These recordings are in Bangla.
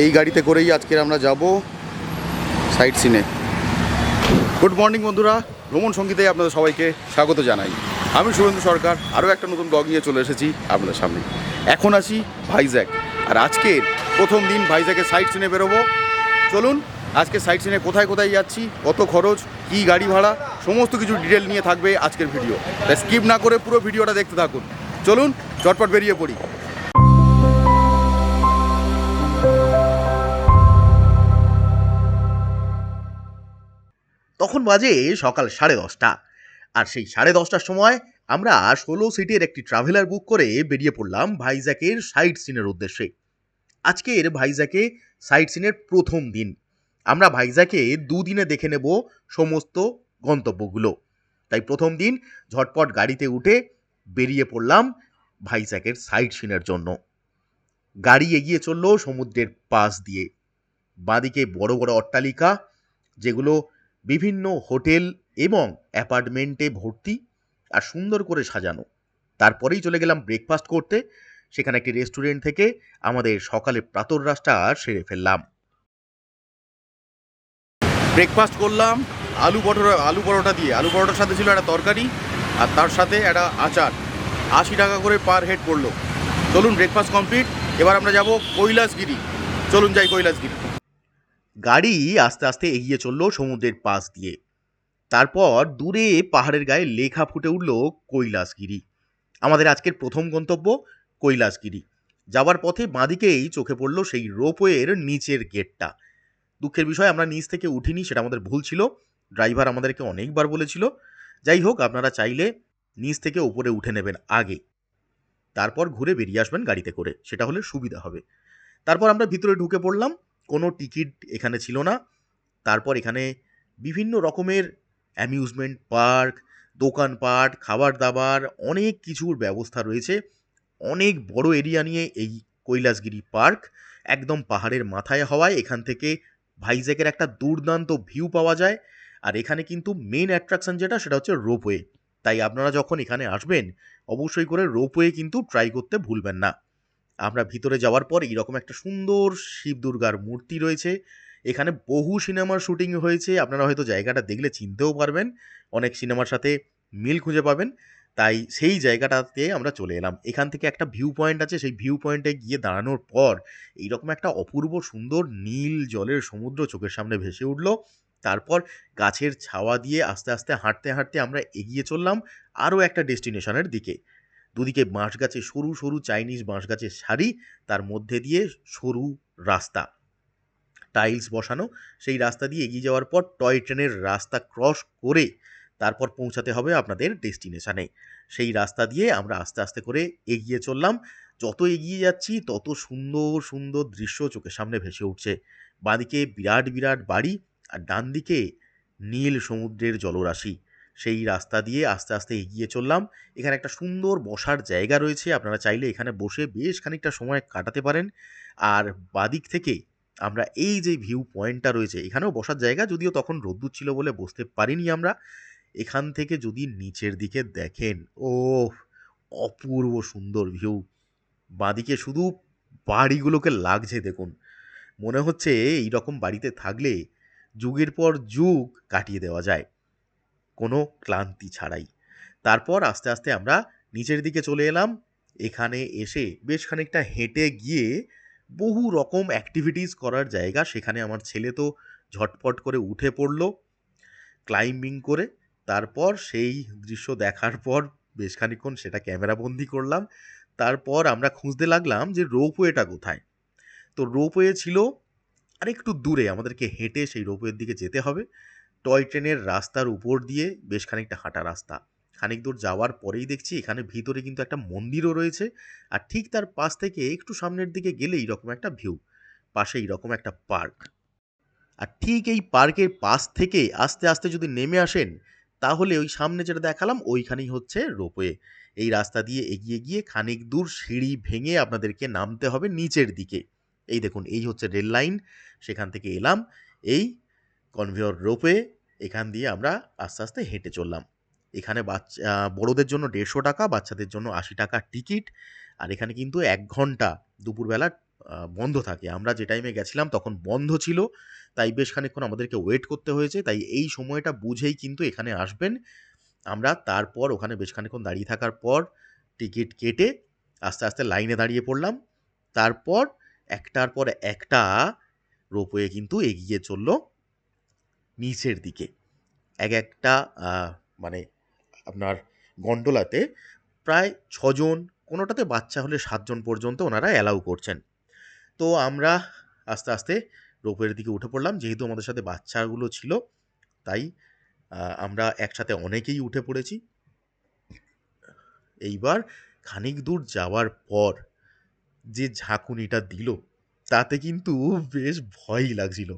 এই গাড়িতে করেই আজকের আমরা যাব সাইট সিনে। গুড মর্নিং বন্ধুরা, ভ্রমণ সঙ্গীতে আপনাদের সবাইকে স্বাগত জানাই। আমি শুভেন্দু সরকার, আরও একটা নতুন ব্লগ নিয়ে চলে এসেছি আপনাদের সামনে। এখন আসি ভাইজ্যাক আর আজকের প্রথম দিন ভাইজ্যাকের সাইট সিনে বেরোবো। চলুন, আজকে সাইট সিনে কোথায় কোথায় যাচ্ছি, কত খরচ, কী গাড়ি ভাড়া, সমস্ত কিছু ডিটেল নিয়ে থাকবে আজকের ভিডিও তাই স্কিপ না করে পুরো ভিডিওটা দেখতে থাকুন। চলুন, চটপট বেরিয়ে পড়ি। তখন বাজে সকাল সাড়ে দশটা। আর সেই সাড়ে দশটার সময় আমরা ষোলো সিটের একটি ট্রাভেলার বুক করে বেরিয়ে পড়লাম ভাইজ্যাকের সাইট সিনের উদ্দেশ্যে। আজকের ভাইজ্যাকে সাইট সিনের প্রথম দিন। আমরা ভাইজ্যাকে দুদিনে দেখে নেব সমস্ত গন্তব্যগুলো। তাই প্রথম দিন ঝটপট গাড়িতে উঠে বেরিয়ে পড়লাম ভাইজ্যাকের সাইট সিনের জন্য। গাড়ি এগিয়ে চলল সমুদ্রের পাশ দিয়ে। বাঁদিকে বড় বড় অট্টালিকা, যেগুলো বিভিন্ন হোটেল এবং অ্যাপার্টমেন্টে ভর্তি আর সুন্দর করে সাজানো। তারপরেই চলে গেলাম ব্রেকফাস্ট করতে। সেখানে একটি রেস্টুরেন্ট থেকে আমাদের সকালে প্রাতর রাসটা সেরে ফেললাম। ব্রেকফাস্ট করলাম, আলু পরোটা আলু পরোটা দিয়ে। আলু পরোটার সাথে ছিল একটা তরকারি আর তার সাথে একটা আচার। আশি টাকা করে পার হেড পড়ল। চলুন ব্রেকফাস্ট কমপ্লিট এবার আমরা যাব কৈলাসগিরি। চলুন যাই কৈলাসগিরি। গাড়ি আস্তে আস্তে এগিয়ে চলল সমুদ্রের পাশ দিয়ে। তারপর দূরে পাহাড়ের গায়ে লেখা ফুটে উঠল কৈলাসগিরি। আমাদের আজকের প্রথম গন্তব্য কৈলাসগিরি। যাওয়ার পথে বাঁদিকেই চোখে পড়ল সেই রোপওয়ের নিচের গেটটা। দুঃখের বিষয়, আমরা নিচ থেকে উঠিনি, সেটা আমাদের ভুল ছিল। ড্রাইভার আমাদেরকে অনেকবার বলেছিল। যাই হোক, আপনারা চাইলে নিচ থেকে উপরে উঠে নেবেন আগে। তারপর ঘুরে বেরিয়ে আসবেন গাড়িতে করে। সেটা হলে সুবিধা হবে। তারপর আমরা ভিতরে ঢুকে পড়লাম। কোনো টিকিট এখানে ছিল না। তারপর এখানে বিভিন্ন রকমের অ্যামিউজমেন্ট পার্ক দোকানপাট খাবার দাবার, অনেক কিছুর ব্যবস্থা রয়েছে। অনেক বড় এরিয়া নিয়ে এই কৈলাসগিরি পার্ক একদম পাহাড়ের মাথায় হওয়ায় এখান থেকে ভাইজ্যাকের একটা দুর্দান্ত ভিউ পাওয়া যায়। আর এখানে কিন্তু মেন অ্যাট্রাকশন যেটা, সেটা হচ্ছে রোপওয়ে তাই আপনারা যখন এখানে আসবেন, অবশ্যই করে রোপওয়ে কিন্তু ট্রাই করতে ভুলবেন না। আমরা ভিতরে যাওয়ার পর এইরকম একটা সুন্দর শিব দুর্গার মূর্তি রয়েছে। এখানে বহু সিনেমার শুটিং হয়েছে। আপনারা হয়তো জায়গাটা দেখলে চিনতেও পারবেন। অনেক সিনেমার সাথে মিল খুঁজে পাবেন। তাই সেই জায়গাটাতে আমরা চলে এলাম। এখান থেকে একটা ভিউ পয়েন্ট আছে। সেই ভিউ পয়েন্টে গিয়ে দাঁড়ানোর পর এইরকম একটা অপূর্ব সুন্দর নীল জলের সমুদ্র চোখের সামনে ভেসে উঠল। তারপর গাছের ছাওয়া দিয়ে আস্তে আস্তে, হাঁটতে হাঁটতে আমরা এগিয়ে চললাম আরও একটা ডেস্টিনেশনের দিকে। দুদিকে বাঁশ গাছে সরু সরু চাইনিজ বাঁশ গাছের সারি তার মধ্যে দিয়ে সরু রাস্তা। টাইলস বসানো, সেই রাস্তা দিয়ে এগিয়ে যাওয়ার পর টয় ট্রেনের রাস্তা ক্রস করে তারপর পৌঁছাতে হবে আপনাদের ডেস্টিনেশানে। সেই রাস্তা দিয়ে আমরা আস্তে আস্তে করে এগিয়ে চললাম। যত এগিয়ে যাচ্ছি, তত সুন্দর সুন্দর দৃশ্য চোখের সামনে ভেসে উঠছে। বাঁদিকে বিরাট বিরাট বাড়ি আর ডান দিকে নীল সমুদ্রের জলরাশি। সেই রাস্তা দিয়ে আস্তে আস্তে এগিয়ে চললাম। এখানে একটা সুন্দর বসার জায়গা রয়েছে। আপনারা চাইলে এখানে বসে বেশ খানিকটা সময় কাটাতে পারেন। আর বাদিক থেকে আমরা এই যে ভিউ পয়েন্টটা রয়েছে, এখানেও বসার জায়গা। যদিও তখন রোদ্দুর ছিল বলে বসতে পারিনি আমরা। এখান থেকে যদি নিচের দিকে দেখেন ও অপূর্ব সুন্দর ভিউ বাদিকে শুধু বাড়িগুলোকে লাগছে দেখুন। মনে হচ্ছে এই রকম বাড়িতে থাকলে যুগের পর যুগ কাটিয়ে দেওয়া যায়। কোনো ক্লান্তি ছাড়াই। তারপর আস্তে আস্তে আমরা নিচের দিকে চলে এলাম। এখানে এসে বেশ খানিকটা হেঁটে গিয়ে বহু রকম অ্যাক্টিভিটিস করার জায়গা। সেখানে আমার ছেলে তো ঝটপট করে উঠে পড়ল ক্লাইম্বিং করে। তারপর সেই দৃশ্য দেখার পর বেশ খানিকক্ষণ সেটা ক্যামেরাবন্দি করলাম। তারপর আমরা খুঁজতে লাগলাম যে রোপওয়েটা কোথায়। তো রোপওয়ে ছিল আর একটু দূরে। আমাদেরকে হেঁটে সেই রোপওয়ের দিকে যেতে হবে। টয় ট্রেনের রাস্তার উপর দিয়ে বেশ খানিকটা হাঁটা রাস্তা। খানিক দূর যাওয়ার পরেই দেখছি এখানে ভিতরে কিন্তু একটা মন্দিরও রয়েছে। আর ঠিক তার পাশ থেকে একটু সামনের দিকে গেলে এইরকম একটা ভিউ, পাশে এইরকম একটা পার্ক। আর ঠিক এই পার্কের পাশ থেকে আস্তে আস্তে যদি নেমে আসেন, তাহলে ওই সামনে যেটা দেখালাম, ওইখানেই হচ্ছে রোপওয়ে। এই রাস্তা দিয়ে এগিয়ে গিয়ে খানিক দূর সিঁড়ি ভেঙে আপনাদেরকে নামতে হবে নিচের দিকে। এই দেখুন, এই হচ্ছে রেল লাইন। সেখান থেকে এলাম। এই কনভেয়র রোপে এখান দিয়ে আমরা আস্তে আস্তে হেঁটে চললাম। এখানে বাচ্চা বড়োদের জন্য দেড়শো টাকা, বাচ্চাদের জন্য আশি টাকা টিকিট আর এখানে কিন্তু এক ঘণ্টা দুপুরবেলা বন্ধ থাকে। আমরা যে টাইমে গেছিলাম তখন বন্ধ ছিল, তাই বেশ খানিকক্ষণ আমাদেরকে ওয়েট করতে হয়েছে। তাই এই সময়টা বুঝেই কিন্তু এখানে আসবেন। আমরা তারপর ওখানে বেশ খানিকক্ষণ দাঁড়িয়ে থাকার পর টিকিট কেটে আস্তে আস্তে লাইনে দাঁড়িয়ে পড়লাম। তারপর একটার পর একটা রোপওয়ে কিন্তু এগিয়ে চলল। নিচের দিকে। এক একটা মানে আপনার গন্ডোলাতে প্রায় ছজন, কোনোটাতে বাচ্চা হলে সাতজন পর্যন্ত ওনারা অ্যালাউ করছেন। তো আমরা আস্তে আস্তে রোপের দিকে উঠে পড়লাম। যেহেতু আমাদের সাথে বাচ্চাগুলো ছিল, তাই আমরা একসাথে অনেকেই উঠে পড়েছি। এইবার খানিক দূর যাওয়ার পর যে ঝাঁকুনিটা দিল, তাতে কিন্তু বেশ ভয়ই লাগছিল।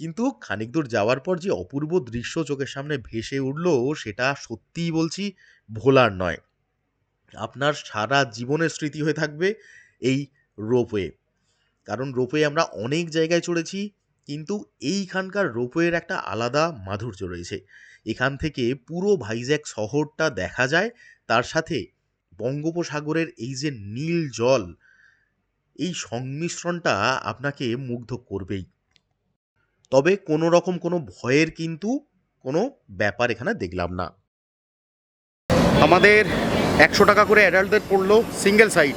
কিন্তু খানিক দূর যাওয়ার পর যে অপূর্ব দৃশ্য চোখের সামনে ভেসে উঠল, সেটা সত্যিই বলছি ভোলার নয়। আপনার সারা জীবনের স্মৃতি হয়ে থাকবে এই রোপওয়ে। কারণ রোপওয়ে আমরা অনেক জায়গায় চড়েছি, কিন্তু এইখানকার রোপওয়ের একটা আলাদা মাধুর্য রয়েছে। এখান থেকে পুরো ভাইজ্যাক শহরটা দেখা যায়, তার সাথে বঙ্গোপসাগরের এই যে নীল জল, এই সংমিশ্রণটা আপনাকে মুগ্ধ করবেই। তবে কোনো রকম কোনো ভয়ের কিন্তু কোনো ব্যাপার এখানে দেখলাম না। আমাদের একশো টাকা করে অ্যাডাল্টদের পড়ল সিঙ্গেল সাইড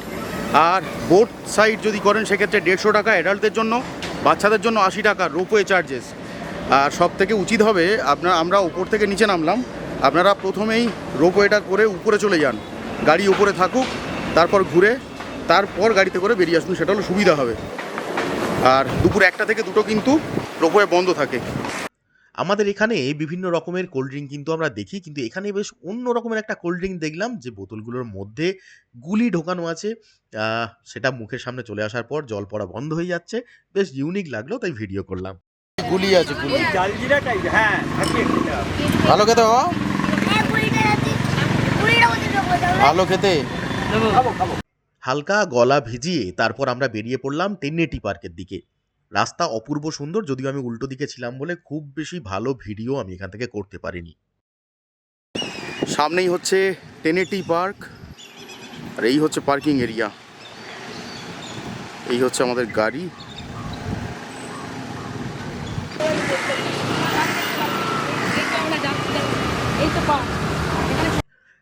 আর বোট সাইড যদি করেন, সেক্ষেত্রে দেড়শো টাকা অ্যাডাল্টদের জন্য, বাচ্চাদের জন্য আশি টাকা রোপওয়ে চার্জেস আর সব থেকে উচিত হবে, আপনার, আমরা উপর থেকে নিচে নামলাম। আপনারা প্রথমেই রোপওয়েটা করে উপরে চলে যান। গাড়ি উপরে থাকুক, তারপর ঘুরে, তারপর গাড়িতে করে বেরিয়ে আসুন, সেটা হলো সুবিধা হবে। আর দুপুর একটা থেকে দুটো কিন্তু রোপওয়ে বন্ধ থাকে। আমাদের এখানে বিভিন্ন রকমের কোল্ড ড্রিঙ্ক কিন্তু আমরা দেখি কিন্তু এখানে বেশ অন্য রকমের একটা কোল্ড ড্রিঙ্ক দেখলাম যে বোতলগুলোর মধ্যে গুলি ঢোকানো আছে। সেটা মুখের সামনে চলে আসার পর জল পড়া বন্ধ হয়ে যাচ্ছে। বেশ ইউনিক লাগল তাই ভিডিও করলাম। গুলি আছে গুলি। জালজিরা টাইপ হ্যাঁ আছে। একটা ভালো খেতে হ্যাঁ ভালো খেতে। খাব খাব। হালকা গলা ভিজিয়ে তারপর আমরা বেরিয়ে পড়লাম টেন্নেটি পার্কের দিকে। রাস্তা অপূর্ব সুন্দর, যদিও আমি উল্টো দিকে ছিলাম বলে খুব বেশি ভালো ভিডিও আমি এখান থেকে করতে পারিনি। সামনেই হচ্ছে টেনেটি পার্ক আর এই হচ্ছে পার্কিং এরিয়া এই হচ্ছে আমাদের গাড়ি।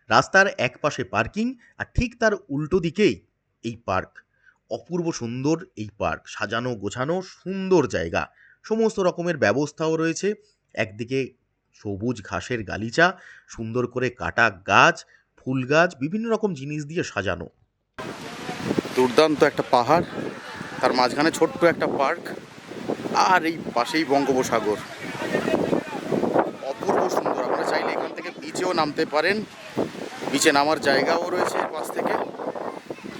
রাস্তার এক পাশে পার্কিং আর ঠিক তার উল্টো দিকেই এই পার্ক অপূর্ব সুন্দর এই পার্ক। সাজানো, গোছানো সুন্দর জায়গা। সমস্ত রকমের ব্যবস্থাও রয়েছে। একদিকে সবুজ ঘাসের গালিচা, সুন্দর করে কাটা গাছ, ফুল গাছ, বিভিন্ন রকম জিনিস দিয়ে সাজানো। দুর্দান্ত একটা পাহাড়, তার মাঝখানে ছোট্ট একটা পার্ক, আর এই পাশেই বঙ্গোপসাগর। অপূর্ব সুন্দর। আপনারা চাইলে এখান থেকে বিচেও নামতে পারেন। বিচে নামার জায়গাও রয়েছে।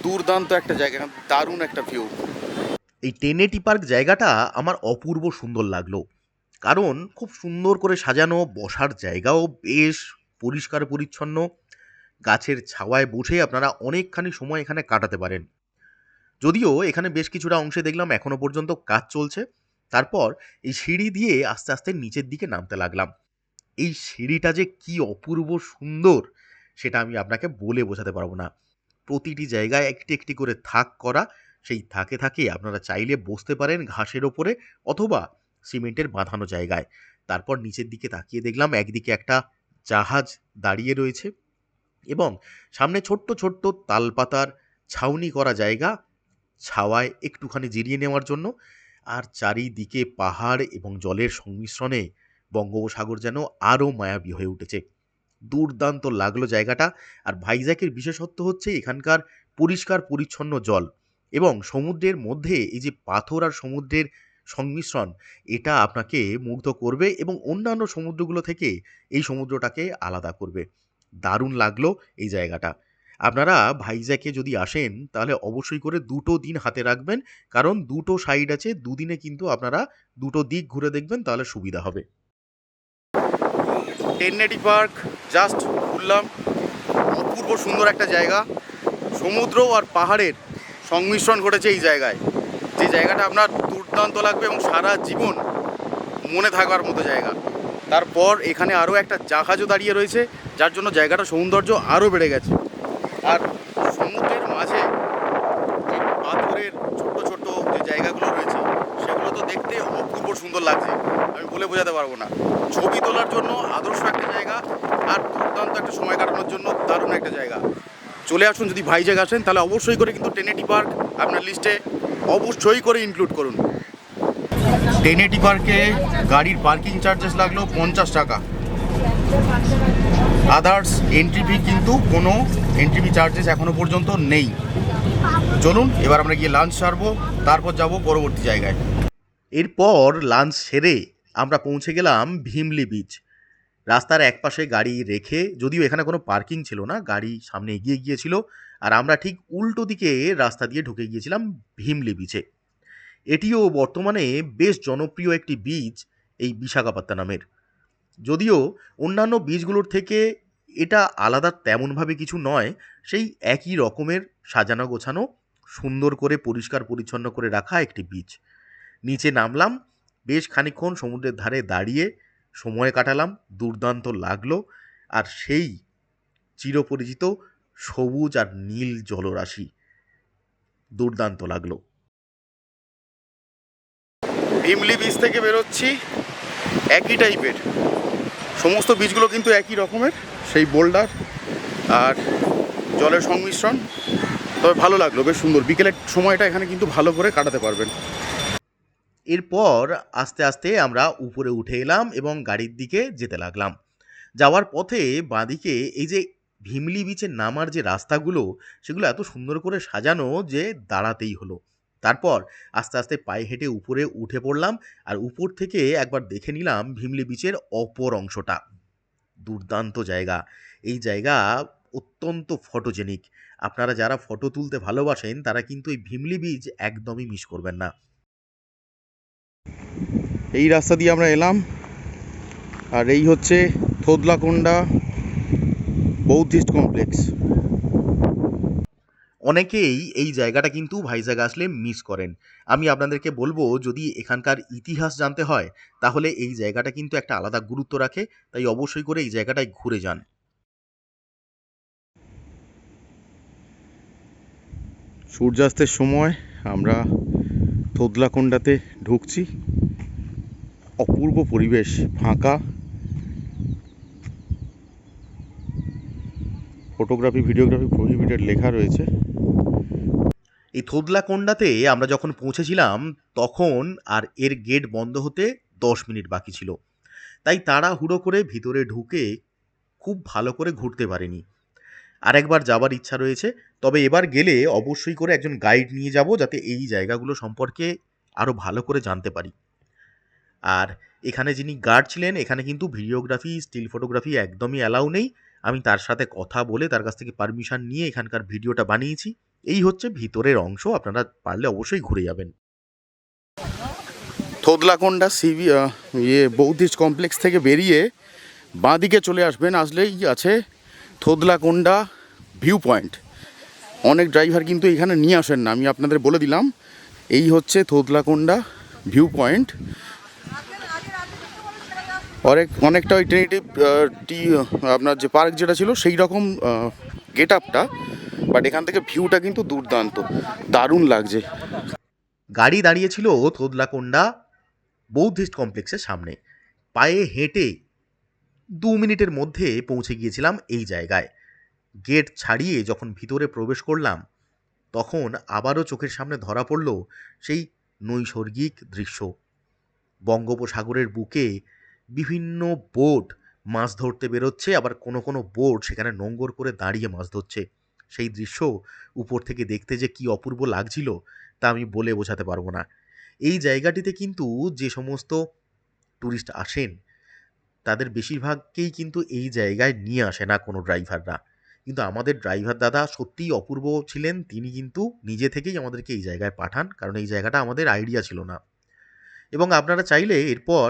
দুর্দান্ত একটা জায়গা দারুণ একটা ভিউ এই টেনেটি পার্ক জায়গাটা আমার অপূর্ব সুন্দর লাগল। কারণ খুব সুন্দর করে সাজানো, বসার জায়গাও বেশ পরিষ্কার পরিচ্ছন্ন। গাছের ছাওয়ায় বসে আপনারা অনেকখানি সময় এখানে কাটাতে পারেন। যদিও এখানে বেশ কিছুটা অংশে দেখলাম এখনও পর্যন্ত কাজ চলছে। তারপর এই সিঁড়ি দিয়ে আস্তে আস্তে নিচের দিকে নামতে লাগলাম। এই সিঁড়িটা যে কি অপূর্ব সুন্দর, সেটা আমি আপনাকে বলে বোঝাতে পারব না। প্রতিটি জায়গায় একটি একটি করে থাক করা। সেই থাকে থাকে আপনারা চাইলে বসতে পারেন ঘাসের ওপরে অথবা সিমেন্টের বাঁধানো জায়গায়। তারপর নিচের দিকে তাকিয়ে দেখলাম একদিকে একটা জাহাজ দাঁড়িয়ে রয়েছে এবং সামনে ছোট্ট ছোট্ট তালপাতার ছাউনি করা জায়গা ছাওয়ায় একটুখানি জিরিয়ে নেওয়ার জন্য। আর চারিদিকে পাহাড় এবং জলের সংমিশ্রণে বঙ্গোপসাগর যেন আরও মায়াবী হয়ে উঠেছে। দুর্দান্ত লাগল জায়গাটা। আর ভাইজ্যাকের বিশেষত্ব হচ্ছে এখানকার পরিষ্কার পরিচ্ছন্ন জল এবং সমুদ্রের মধ্যে এই যে পাথর আর সমুদ্রের সংমিশ্রণ, এটা আপনাকে মুগ্ধ করবে এবং অন্যান্য সমুদ্রগুলো থেকে এই সমুদ্রটাকে আলাদা করবে। দারুণ লাগল এই জায়গাটা। আপনারা ভাইজ্যাকে যদি আসেন, তাহলে অবশ্যই করে দুটো দিন হাতে রাখবেন। কারণ দুটো সাইড আছে, দুদিনে কিন্তু আপনারা দুটো দিক ঘুরে দেখবেন, তাহলে সুবিধা হবে। টেন্নেটি পার্ক, জাস্ট ঘুরলাম। অপূর্ব সুন্দর একটা জায়গা। সমুদ্র আর পাহাড়ের সংমিশ্রণ ঘটেছে এই জায়গায়। যে জায়গাটা আপনার দুর্দান্ত লাগবে এবং সারা জীবন মনে থাকার মতো জায়গা। তারপর এখানে আরও একটা জাহাজও দাঁড়িয়ে রয়েছে, যার জন্য জায়গাটা সৌন্দর্য আরও বেড়ে গেছে। আর সমুদ্রের মাঝে যে পাথরের ছোট্ট ছোট্ট যে জায়গাগুলো রয়েছে, সেগুলো তো দেখতে অপূর্ব সুন্দর লাগছে। বলে বোঝাতে পারব না। ছবি তোলার জন্য আদর্শ একটা জায়গা আর দুর্দান্ত একটা সময় কাটানোর জন্য দারুণ একটা জায়গা। চলে আসুন, যদি ভাইজাগ আসেন, তাহলে অবশ্যই করে কিন্তু টেনেটি পার্ক আপনার লিস্টে অবশ্যই করে ইনক্লুড করুন। টেনেটি পার্কে গাড়ির পার্কিং চার্জেস লাগল পঞ্চাশ টাকা। আদার্স এন্ট্রি ফি কিন্তু কোনো এন্ট্রি ফি চার্জেস এখনও পর্যন্ত নেই। চলুন, এবার আমরা গিয়ে লাঞ্চ সারবো, তারপর যাব পরবর্তী জায়গায়। এরপর লাঞ্চ সেরে আমরা পৌঁছে গেলাম ভীমলি বিচ রাস্তার একপাশে গাড়ি রেখে, যদিও এখানে কোনো পার্কিং ছিল না, গাড়ি সামনে এগিয়ে গিয়েছিল, আর আমরা ঠিক উল্টো দিকে রাস্তা দিয়ে ঢুকে গিয়েছিলাম ভীমলি বিচে এটিও বর্তমানে বেশ জনপ্রিয় একটি বীচ এই বিশাখাপত্তনমের যদিও অন্যান্য বীজগুলোর থেকে এটা আলাদা তেমনভাবে কিছু নয়, সেই একই রকমের সাজানো গোছানো সুন্দর করে পরিষ্কার পরিচ্ছন্ন করে রাখা একটি বীচ নিচে নামলাম বেশ খানিকক্ষণ সমুদ্রের ধারে দাঁড়িয়ে সময় কাটালাম, দুর্দান্ত লাগল, আর সেই চিরপরিচিত সবুজ আর নীল জলরাশি দুর্দান্ত লাগল। ভীমলি বীজ থেকে বেরোচ্ছি, একই টাইপের। সমস্ত বীজগুলো কিন্তু একই রকমের, সেই বোল্ডার আর জলের সংমিশ্রণ। তবে ভালো লাগল, বেশ সুন্দর। বিকেলের সময়টা এখানে কিন্তু ভালো করে কাটাতে পারবেন। এরপর আস্তে আস্তে আমরা উপরে উঠে এলাম এবং গাড়ির দিকে যেতে লাগলাম। যাওয়ার পথে বাঁদিকে এই যে ভীমলি বিচে নামার যে রাস্তাগুলো, সেগুলো এত সুন্দর করে সাজানো যে দাঁড়াতেই হলো। তারপর আস্তে আস্তে পায়ে হেঁটে উপরে উঠে পড়লাম আর উপর থেকে একবার দেখে নিলাম ভীমলি বিচের অপর অংশটা। দুর্দান্ত জায়গা। এই জায়গা অত্যন্ত ফটোজেনিক আপনারা যারা ফটো তুলতে ভালোবাসেন, তারা কিন্তু এই ভীমলি বিচ একদমই মিস করবেন না। এই রাস্তা দিয়ে আমরা এলাম। আর এই হচ্ছে থোদলাকোন্ডা বৌদ্ধিস্ট কমপ্লেক্স। অনেকেই এই জায়গাটা কিন্তু ভাইজাগ আসলে মিস করেন। আমি আপনাদেরকে বলব যদি এখানকার ইতিহাস জানতে হয় তাহলে এই জায়গাটা কিন্তু একটা আলাদা গুরুত্ব রাখে। তাই অবশ্যই করে এই জায়গাটায় ঘুরে যান। সূর্যাস্তের সময় আমরা থোদলাকোন্ডাতে ঢুকছি। অপূর্ব পরিবেশ, ফাঁকা। ফটোগ্রাফি, ভিডিওগ্রাফি প্রহিবিটেড লেখা রয়েছে। এই থোদলাকোন্ডাতে আমরা যখন পৌঁছেছিলাম, তখন আর এর গেট বন্ধ হতে দশ মিনিট বাকি ছিল। তাই তারা হুড়ো করে ভিতরে ঢুকে খুব ভালো করে ঘুরতে পারেনি। আর একবার যাবার ইচ্ছা রয়েছে। তবে এবার গেলে অবশ্যই করে একজন গাইড নিয়ে যাব যাতে এই জায়গাগুলো সম্পর্কে আরও ভালো করে জানতে পারি। আর এখানে যিনি গার্ড ছিলেন, এখানে কিন্তু ভিডিওগ্রাফি স্টিল ফটোগ্রাফি একদমই অ্যালাউ নেই। আমি তার সাথে কথা বলে তার কাছ থেকে পারমিশন নিয়ে এখানকার ভিডিওটা বানিয়েছি। এই হচ্ছে ভিতরের অংশ, আপনারা পারলে অবশ্যই ঘুরে যাবেন। থোদলাকোন্ডা সিভি ইয়ে বৌদ্ধিস্ট কমপ্লেক্স থেকে বেরিয়ে বাঁদিকে চলে আসবেন। আসলেই আছে থোদলাকোন্ডা ভিউ পয়েন্ট অনেক ড্রাইভার কিন্তু এখানে নিয়ে আসেন না, আমি আপনাদের বলে দিলাম। এই হচ্ছে থোদলাকোন্ডা ভিউ পয়েন্ট অনেক, অনেকটা ওই ট্রেনিটিভ টি, আপনার যে পার্ক যেটা ছিল, সেই রকম গেট আপটা বাট এখান থেকে ভিউটা কিন্তু দুর্দান্ত। দারুণ লাগছে। গাড়ি দাঁড়িয়েছিল থোদলাকোন্ডা বৌদ্ধিস্ট কমপ্লেক্সের সামনে। পায়ে হেঁটে দু মিনিটের মধ্যে পৌঁছে গিয়েছিলাম এই জায়গায়। গেট ছাড়িয়ে যখন ভিতরে প্রবেশ করলাম, তখন আবারও চোখের সামনে ধরা পড়ল সেই নৈসর্গিক দৃশ্য। বঙ্গোপসাগরের বুকে বিভিন্ন বোট মাছ ধরতে বেরোচ্ছে, আবার কোনো কোনো বোট সেখানে নোঙ্গর করে দাঁড়িয়ে মাছ ধরছে। সেই দৃশ্য উপর থেকে দেখতে যে কি অপূর্ব লাগছিল, তা আমি বলে বোঝাতে পারব না। এই জায়গাটিতে কিন্তু যে সমস্ত ট্যুরিস্ট আসেন তাদের বেশিরভাগকেই কিন্তু এই জায়গায় নিয়ে আসে না কোনো ড্রাইভাররা। কিন্তু আমাদের ড্রাইভার দাদা সত্যিই অপূর্ব ছিলেন, তিনি কিন্তু নিজে থেকেই আমাদেরকে এই জায়গায় পাঠান, কারণ এই জায়গাটা আমাদের আইডিয়া ছিল না। এবং আপনারা চাইলে এরপর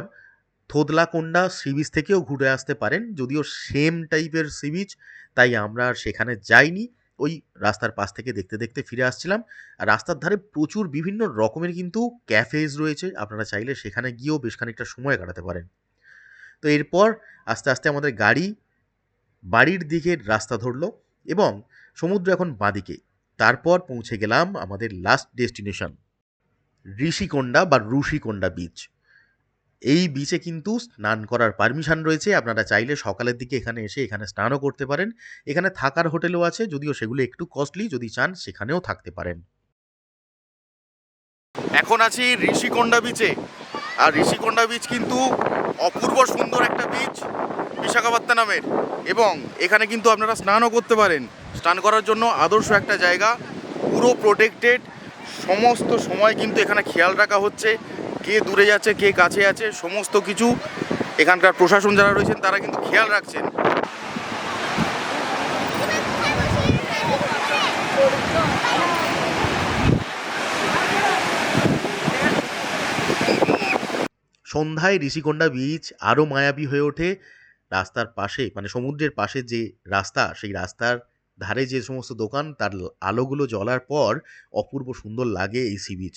থোদলাকোন্ডা সি বিচ থেকেও ঘুরে আসতে পারেন, যদিও সেম টাইপের সি বিচ তাই আমরা আর সেখানে যাইনি। ওই রাস্তার পাশ থেকে দেখতে দেখতে ফিরে আসছিলাম, আর রাস্তার ধারে প্রচুর বিভিন্ন রকমের কিন্তু ক্যাফেজ রয়েছে, আপনারা চাইলে সেখানে গিয়েও বেশ খানিকটা সময় কাটাতে পারেন। তো এরপর আস্তে আস্তে আমাদের গাড়ি বাড়ির দিকে রাস্তা ধরলো এবং সমুদ্র এখন বাঁদিকে। তারপর পৌঁছে গেলাম আমাদের লাস্ট ডেস্টিনেশন ঋষিকোন্ডা বা ঋষিকোন্ডা বিচ এই বিচে কিন্তু স্নান করার পারমিশন রয়েছে। আপনারা চাইলে সকালের দিকে এখানে এসে এখানে স্নানও করতে পারেন। এখানে থাকার হোটেলও আছে, যদিও সেগুলো একটু কস্টলি যদি চান সেখানেও থাকতে পারেন। এখন আছি ঋষিকোন্ডা বিচে আর ঋষিকোন্ডা বিচ কিন্তু অপূর্ব সুন্দর একটা বিচ বিশাখাপত্তা নামের এবং এখানে কিন্তু আপনারা স্নানও করতে পারেন। স্নান করার জন্য আদর্শ একটা জায়গা, পুরো প্রোটেক্টেড সমস্ত সময় কিন্তু এখানে খেয়াল রাখা হচ্ছে। কে দূরে যাচ্ছে, কে কাছে আছে, সমস্ত কিছু। এখানকার প্রশাসন যারা রয়েছেন, তারা কিন্তু খেয়াল রাখছেন। সন্ধ্যায় ঋষিকোন্ডা বিচ আরও মায়াবী হয়ে ওঠে। রাস্তার পাশে মানে সমুদ্রের পাশে যে রাস্তা, সেই রাস্তার ধারে যে সমস্ত দোকান, তার আলোগুলো জ্বলার পর অপূর্ব সুন্দর লাগে এই সি বিচ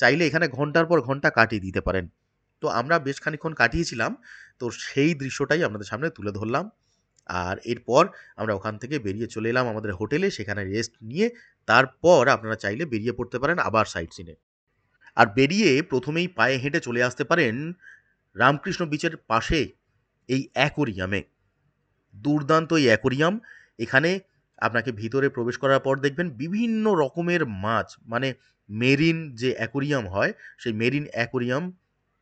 চাইলে এখানে ঘণ্টার পর ঘণ্টা কাটিয়ে দিতে পারেন। তো আমরা বেশ খানিক্ষণ কাটিয়েছিলাম, তো সেই দৃশ্যটাই আপনাদের সামনে তুলে ধরলাম। আর এরপর আমরা ওখান থেকে বেরিয়ে চলে এলাম আমাদের হোটেলে, সেখানে রেস্ট নিয়ে। তারপর আপনারা চাইলে বেরিয়ে পড়তে পারেন আবার সাইট সিনে আর বেরিয়ে প্রথমেই পায়ে হেঁটে চলে আসতে পারেন রামকৃষ্ণ বিচের পাশে এই অ্যাকোরিয়ামে দুর্দান্ত এই অ্যাকোরিয়াম এখানে আপনাকে ভিতরে প্রবেশ করার পর দেখবেন বিভিন্ন রকমের মাছ মানে মেরিন যে অ্যাকোরিয়াম হয়, সেই মেরিন অ্যাকোরিয়াম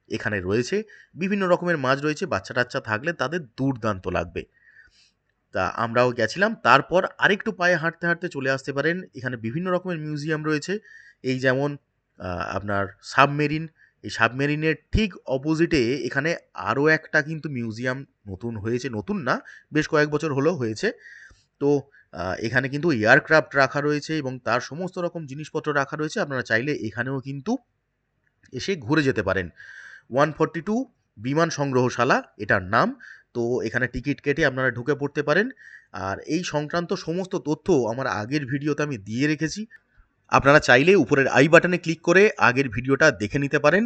এখানে রয়েছে। বিভিন্ন রকমের মাছ রয়েছে বাচ্চা টাচ্চা থাকলে তাদের দুর্দান্ত লাগবে। তা আমরাও গেছিলাম, তারপর আরেকটু পায়ে হাঁটতে হাঁটতে চলে আসতে পারেন। এখানে বিভিন্ন রকমের মিউজিয়াম রয়েছে। এই যেমন আপনার সাবমেরিন, এই সাবমেরিনের ঠিক অপোজিটে এখানে আরও একটা কিন্তু মিউজিয়াম নতুন হয়েছে, নতুন না, বেশ কয়েক বছর হলো হয়েছে। তো এখানে কিন্তু এয়ারক্রাফট রাখা রয়েছে এবং তার সমস্ত রকম জিনিসপত্র রাখা রয়েছে। আপনারা চাইলে এখানেও কিন্তু এসে ঘুরে যেতে পারেন। ওয়ান ফর্টি টু বিমান সংগ্রহশালা, এটার নাম। তো, এখানে টিকিট কেটে আপনারা ঢুকে পড়তে পারেন। আর এই সংক্রান্ত সমস্ত তথ্য আমার আগের ভিডিওতে আমি দিয়ে রেখেছি। আপনারা চাইলে উপরের আই বাটনে ক্লিক করে আগের ভিডিওটা দেখে নিতে পারেন।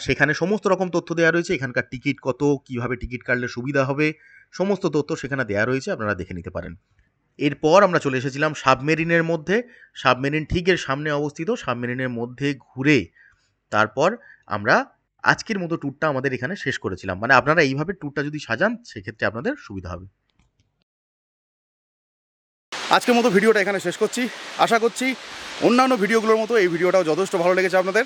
সেখানে সমস্ত রকম তথ্য দেওয়া রয়েছে। এখানকার টিকিট কত, কীভাবে টিকিট কাটলে সুবিধা হবে, সমস্ত তথ্য সেখানে দেওয়া রয়েছে, আপনারা দেখে নিতে পারেন। এরপর আমরা চলে এসেছিলাম সাবমেরিনের মধ্যে। সাবমেরিন ঠিক এর সামনে অবস্থিত। সাবমেরিনের মধ্যে ঘুরে তারপর আমরা আজকের মতো ট্যুরটা আমাদের এখানে শেষ করেছিলাম। মানে আপনারা এইভাবে ট্যুরটা যদি সাজান, সেক্ষেত্রে আপনাদের সুবিধা হবে। আজকের মতো ভিডিওটা এখানে শেষ করছি। আশা করছি অন্যান্য ভিডিওগুলোর মতো এই ভিডিওটাও যথেষ্ট ভালো লেগেছে আপনাদের।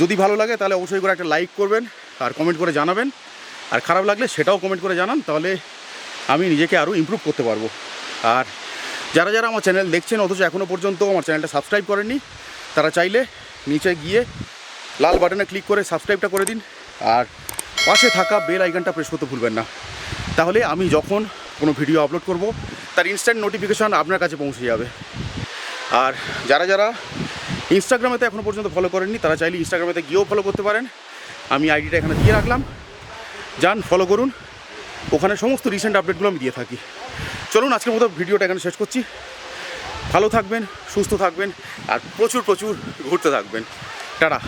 যদি ভালো লাগে তাহলে অবশ্যই করে একটা লাইক করবেন আর কমেন্ট করে জানাবেন। আর খারাপ লাগলে সেটাও কমেন্ট করে জানান, তাহলে আমি নিজেকে আরও ইমপ্রুভ করতে পারব। আর যারা যারা আমার চ্যানেল দেখছেন, অথচ এখনও পর্যন্ত আমার চ্যানেলটা সাবস্ক্রাইব করেননি, তারা চাইলে নিচে গিয়ে লাল বাটনে ক্লিক করে সাবস্ক্রাইবটা করে দিন। আর পাশে থাকা বেল আইকনটা প্রেস করতে ভুলবেন না। তাহলে আমি যখন কোনো ভিডিও আপলোড করব, তার ইনস্ট্যান্ট নোটিফিকেশান আপনার কাছে পৌঁছে যাবে। আর যারা যারা ইনস্টাগ্রামেতে এখনও পর্যন্ত ফলো করেননি, তারা চাইলে ইনস্টাগ্রামেতে গিয়েও ফলো করতে পারেন। আমি আইডিটা এখানে দিয়ে রাখলাম। যান ফলো করুন। ওখানে সমস্ত রিসেন্ট আপডেটগুলো আমি দিয়ে থাকি। চলুন, আজকের মতো ভিডিওটা এখানে শেষ করছি। ভালো থাকবেন, সুস্থ থাকবেন, আর প্রচুর প্রচুর ঘুরতে থাকবেন। টাটা।